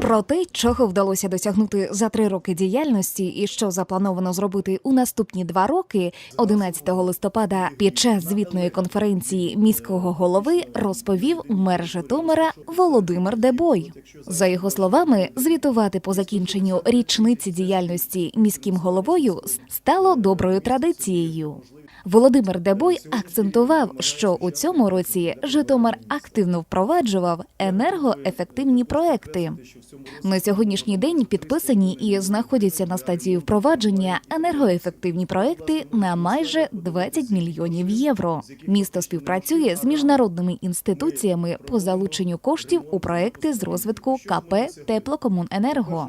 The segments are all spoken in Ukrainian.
Про те, чого вдалося досягнути за три роки діяльності, і що заплановано зробити у наступні два роки, 11 листопада під час звітної конференції міського голови розповів мер Житомира Володимир Дебой. За його словами, звітувати по закінченню річниці діяльності міським головою стало доброю традицією. Володимир Дебой акцентував, що у цьому році Житомир активно впроваджував енергоефективні проекти. На сьогоднішній день підписані і знаходяться на стадії впровадження енергоефективні проекти на майже 20 мільйонів євро. Місто співпрацює з міжнародними інституціями по залученню коштів у проекти з розвитку КП Теплокомуненерго.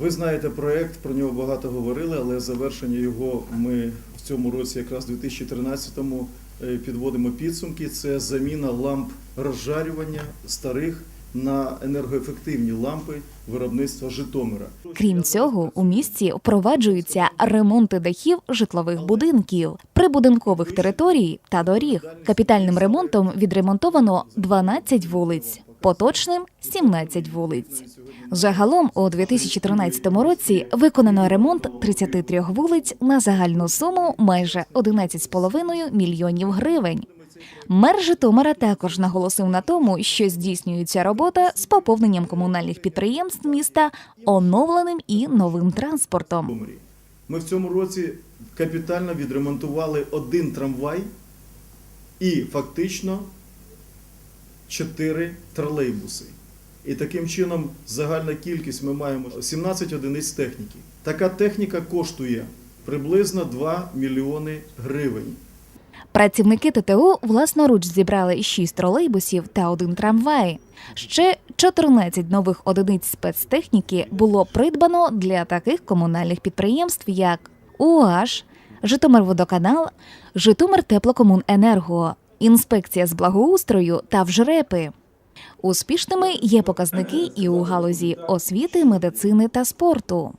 Ви знаєте проект, про нього багато говорили, але завершення його ми цьому році, якраз у 2013-му, е, підводимо підсумки. Це заміна ламп розжарювання старих на енергоефективні лампи виробництва Житомира. Крім цього, у місті впроваджуються ремонти дахів житлових будинків, прибудинкових територій та доріг. Капітальним ремонтом відремонтовано 12 вулиць, поточним 17 вулиць. Загалом у 2013 році виконано ремонт 33 вулиць на загальну суму майже 11,5 мільйонів гривень. Мер Житомира також наголосив на тому, що здійснюється робота з поповненням комунальних підприємств міста оновленим і новим транспортом. Ми в цьому році капітально відремонтували один трамвай і фактично чотири тролейбуси. І таким чином загальна кількість ми маємо 17 одиниць техніки. Така техніка коштує приблизно 2 мільйони гривень. Працівники ТТО власноруч зібрали 6 тролейбусів та один трамвай. Ще 14 нових одиниць спецтехніки було придбано для таких комунальних підприємств, як УАЖ, Житомирводоканал, Житомир Теплокомуненерго, інспекція з благоустрою та вжрепи. Успішними є показники і у галузі освіти, медицини та спорту.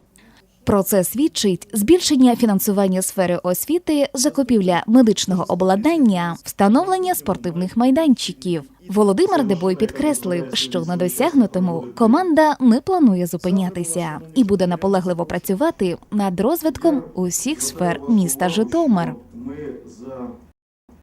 Про це свідчить збільшення фінансування сфери освіти, закупівля медичного обладнання, встановлення спортивних майданчиків. Володимир Дебой підкреслив, що на досягнутому команда не планує зупинятися і буде наполегливо працювати над розвитком усіх сфер міста Житомир.